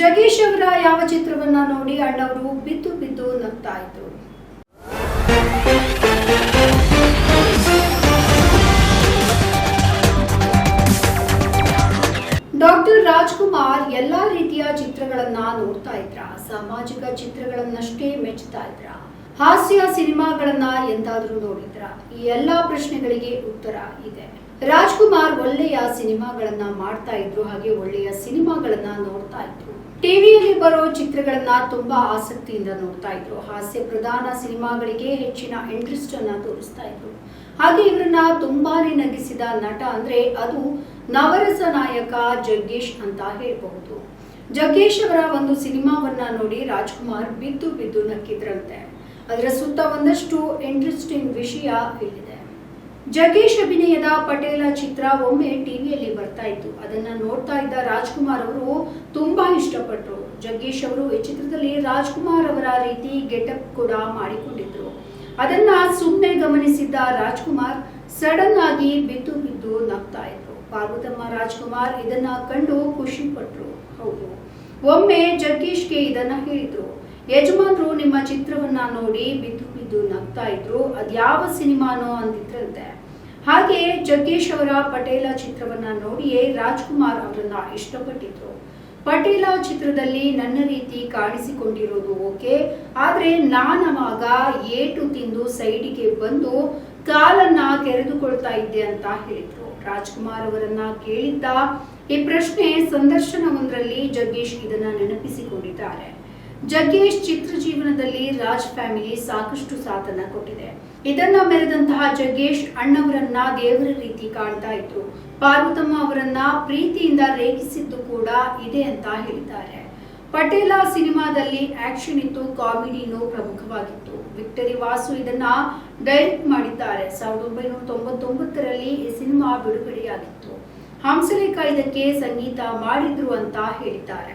ಜಗೀಶ್ ಅವರ ಯಾವ ಚಿತ್ರವನ್ನ ನೋಡಿ ಅಣ್ಣವರು ಬಿದ್ದು ಬಿದ್ದು ನಗ್ತಾ ಇದ್ರು ಡಾಕ್ಟರ್ ರಾಜ್ಕುಮಾರ್ ಎಲ್ಲಾ ರೀತಿಯ ಚಿತ್ರಗಳನ್ನ ನೋಡ್ತಾ ಇದ್ರ. ಸಾಮಾಜಿಕ ಚಿತ್ರಗಳನ್ನಷ್ಟೇ ಮೆಚ್ಚುತ್ತಾ ಇದ್ರ. ಹಾಸ್ಯ ಸಿನಿಮಾಗಳನ್ನ ಎಂದಾದ್ರೂ ನೋಡಿದ್ರ. ಈ ಎಲ್ಲಾ ಪ್ರಶ್ನೆಗಳಿಗೆ ಉತ್ತರ ಇದೆ. ರಾಜ್ಕುಮಾರ್ ಒಳ್ಳೆಯ ಸಿನಿಮಾಗಳನ್ನ ಮಾಡ್ತಾ ಇದ್ರು, ಹಾಗೆ ಒಳ್ಳೆಯ ಸಿನಿಮಾಗಳನ್ನ ನೋಡ್ತಾ ಇದ್ರು. ಟಿವಿಯಲ್ಲಿ ಬರೋ ಚಿತ್ರಗಳನ್ನ ತುಂಬಾ ಆಸಕ್ತಿಯಿಂದ ನೋಡ್ತಾ ಇದ್ರು. ಹಾಸ್ಯ ಪ್ರಧಾನ ಸಿನಿಮಾಗಳಿಗೆ ಹೆಚ್ಚಿನ ಇಂಟ್ರೆಸ್ಟ್ ಅನ್ನ ತೋರಿಸ್ತಾ ಇದ್ರು. ಹಾಗೆ ಇವರನ್ನ ತುಂಬಾನೇ ನಗಿಸಿದ ನಟ ಅಂದ್ರೆ ಅದು ನವರಸ ನಾಯಕ ಜಗ್ಗೇಶ್ ಅಂತ ಹೇಳಬಹುದು. ಜಗ್ಗೇಶ್ ಅವರ ಒಂದು ಸಿನಿಮಾವನ್ನ ನೋಡಿ ರಾಜ್ಕುಮಾರ್ ಬಿದ್ದು ಬಿದ್ದು ನಕ್ಕಿದ್ರಂತೆ. ಅದರ ಸುತ್ತ ಒಂದಷ್ಟು ಇಂಟ್ರೆಸ್ಟಿಂಗ್ ವಿಷಯ ಇಲ್ಲಿದೆ. ಜಗ್ಗೇಶ್ ಅಭಿನಯದ ಪಟೇಲ ಚಿತ್ರ ಒಮ್ಮೆ ಟಿವಿಯಲ್ಲಿ ಬರ್ತಾ ಇತ್ತು. ಅದನ್ನ ನೋಡ್ತಾ ಇದ್ದ ರಾಜ್ಕುಮಾರ್ ಅವರು ತುಂಬಾ ಇಷ್ಟಪಟ್ಟರು ಜಗ್ಗೇಶ್ ಅವರು ಈ ಚಿತ್ರದಲ್ಲಿ ರಾಜ್ಕುಮಾರ್ ಅವರ ರೀತಿ ಗೆಟಪ್ ಕೂಡ ಮಾಡಿಕೊಂಡಿದ್ರು. ಅದನ್ನ ಸುಮ್ಮನೆ ಗಮನಿಸಿದ್ದ ರಾಜ್ಕುಮಾರ್ ಸಡನ್ ಆಗಿ ಬಿದ್ದು ಬಿದ್ದು ನಗ್ತಾ ಇದ್ರು. ಪಾರ್ವತಮ್ಮ ರಾಜ್ಕುಮಾರ್ ಇದನ್ನ ಕಂಡು ಖುಷಿ ಪಟ್ರು. ಹೌದು. ಒಮ್ಮೆ ಜಗ್ಗೇಶ್ಗೆ ಇದನ್ನ ಹೇಳಿದ್ರು. ಯಜಮಾನ್ರು ನಿಮ್ಮ ಚಿತ್ರವನ್ನ ನೋಡಿ ಬಿದ್ದು ಬಿದ್ದು ನಗ್ತಾ ಇದ್ರು ಅದ್ಯಾವ ಸಿನಿಮಾನೋ ಅಂದಿದ್ರಂತೆ ಹಾಗೆ ಜಗ್ಗೇಶ್ ಅವರ ಪಟೇಲ ಚಿತ್ರವನ್ನ ನೋಡಿಯೇ ರಾಜ್ಕುಮಾರ್ ಅವರನ್ನ ಇಷ್ಟಪಟ್ಟಿದ್ರು. ಪಟೇಲ ಚಿತ್ರದಲ್ಲಿ ನನ್ನ ರೀತಿ ಕಾಣಿಸಿಕೊಂಡಿರೋದು ಓಕೆ, ಆದ್ರೆ ನಾನವಾಗ ಏಟು ತಿಂದು ಸೈಡಿಗೆ ಬಂದು ಕಾಲನ್ನ ಕೆರೆದುಕೊಳ್ತಾ ಇದ್ದೆ ಅಂತ ಹೇಳಿದ್ರು. ರಾಜ್ಕುಮಾರ್ ಅವರನ್ನ ಕೇಳಿದ್ದ ಈ ಪ್ರಶ್ನೆ ಸಂದರ್ಶನವೊಂದರಲ್ಲಿ ಜಗ್ಗೇಶ್ ಇದನ್ನ ನೆನಪಿಸಿಕೊಂಡಿದ್ದಾರೆ. ಜಗ್ಗೇಶ್ ಚಿತ್ರ ಜೀವನದಲ್ಲಿ ರಾಜ್ ಫ್ಯಾಮಿಲಿ ಸಾಕಷ್ಟು ಸಾಥನ್ನ ಕೊಟ್ಟಿದೆ. ಇದನ್ನ ಮೆರೆದಂತಹ ಜಗ್ಗೇಶ್ ಅಣ್ಣವರನ್ನ ದೇವರ ರೀತಿ ಕಾಣ್ತಾ ಇದ್ರು ಪಾರ್ವತಮ್ಮ ಅವರನ್ನ ಪ್ರೀತಿಯಿಂದ ರೇಗಿಸಿದ್ದು ಕೂಡ ಇದೆ ಅಂತ ಹೇಳಿದ್ದಾರೆ. ಪಟೇಲ ಸಿನಿಮಾದಲ್ಲಿ ಆಕ್ಷನ್ ಇತ್ತು ಕಾಮಿಡಿನೂ ಪ್ರಮುಖವಾಗಿತ್ತು. ವಿಕ್ಟರಿ ವಾಸು ಇದನ್ನ ಡೈರೆಕ್ಟ್ ಮಾಡಿದ್ದಾರೆ. ಸಾವಿರದ ಒಂಬೈನೂರ ತೊಂಬತ್ತೊಂಬತ್ತರಲ್ಲಿ ಈ ಸಿನಿಮಾ ಬಿಡುಗಡೆಯಾಗಿತ್ತು. ಹಂಸಲೇಖ ಇದಕ್ಕೆ ಸಂಗೀತ ಮಾಡಿದ್ರು ಅಂತ ಹೇಳಿದ್ದಾರೆ.